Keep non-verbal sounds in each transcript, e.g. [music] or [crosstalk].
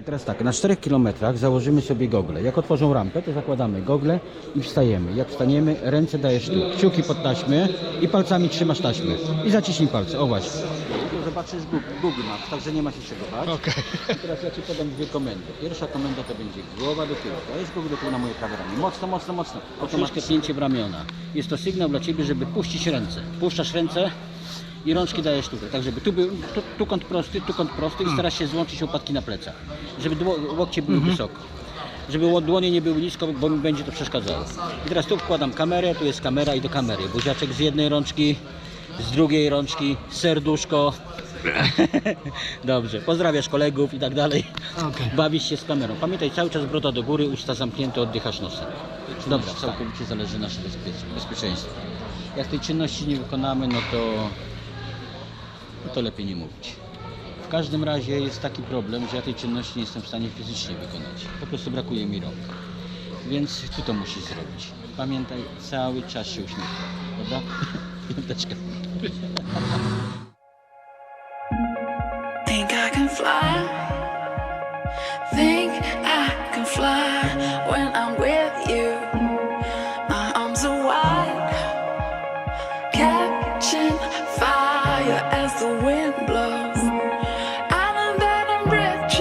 I teraz tak, na 4 km założymy sobie gogle. Jak otworzą rampę, to zakładamy gogle i wstajemy. Jak wstaniemy, ręce dajesz tu, kciuki pod taśmę i palcami trzymasz taśmę. I zaciśnij palce, o właśnie. Tu zobaczysz Google, Maps, także nie ma się czego bać. I [laughs] teraz ja Ci podam dwie komendy. Pierwsza komenda to będzie głowa do tyłu. To jest do tyłu na moje prawe ramię. Mocno, mocno, mocno. Troszkę pięcie w ramiona. Jest to sygnał dla Ciebie, żeby puścić ręce. Puszczasz ręce i rączki dajesz tutaj. Tak, żeby tu był tu, tu kąt prosty, tu kąt prosty i starasz się złączyć łopatki na plecach. Żeby dło, łokcie były wysoko. Żeby ło- dłonie nie były nisko, bo mi będzie to przeszkadzało. I teraz tu wkładam kamerę, tu jest kamera i do kamery. Buziaczek z jednej rączki, z drugiej rączki, serduszko. [laughs] Dobrze, pozdrawiasz kolegów i tak dalej. Okej. Bawisz się z kamerą. Pamiętaj, cały czas broda do góry, usta zamknięte, oddychasz nosem. Dobra, całkowicie zależy nasze bezpie- bezpieczeństwo. Jak tej czynności nie wykonamy, no to, to lepiej nie mówić. W każdym razie jest taki problem, że ja tej czynności nie jestem w stanie fizycznie wykonać. Po prostu brakuje mi rąk. Więc ty to musisz zrobić. Pamiętaj, cały czas się uśmiechaj. Dobra? [laughs] Piąteczka. Think I can fly. i know that i'm rich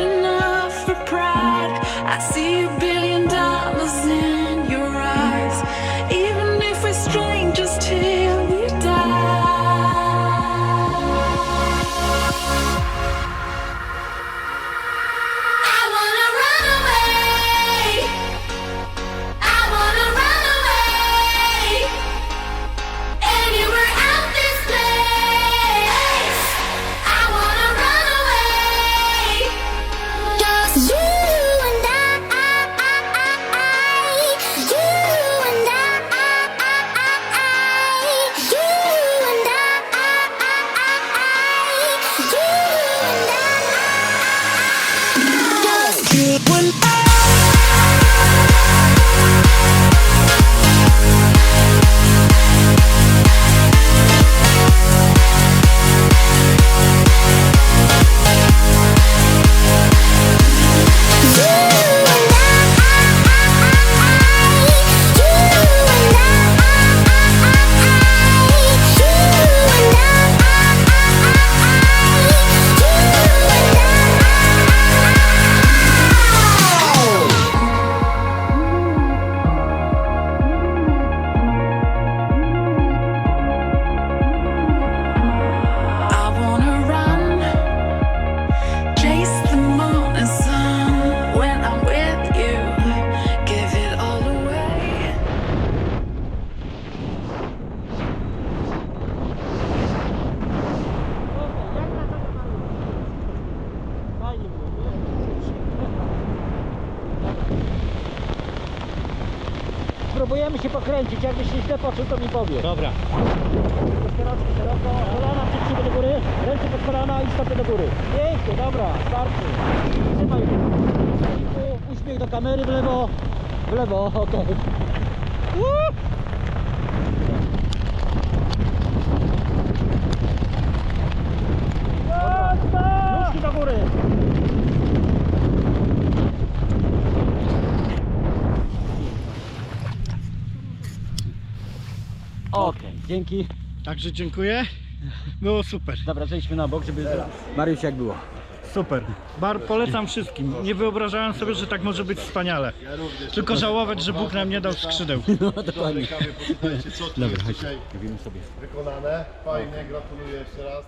see you. Be Spróbujemy się pokręcić, jakbyś się źle poczuł, to mi powie. Dobra. Szeroko, szeroko, kolana przed siebie do góry, ręce pod kolana i stopy do góry. Pięknie, dobra, starczy. Trzymaj. Uśmiech do kamery w lewo, w lewo, okej. Uuu. Dobra. Nóżki do góry. Okej, dzięki. Także dziękuję. Było super. Dobra, zejdźmy na bok, żeby... Mariusz, jak było? Super. Bar polecam wszystkim. Nie wyobrażałem sobie, że tak może być wspaniale. Tylko żałować, że Bóg nam nie dał skrzydeł. [laughs] No, dokładnie. Posłuchajcie, co tu Dobra, jest chodź. dzisiaj Mówimy sobie. wykonane. Fajnie, gratuluję jeszcze raz.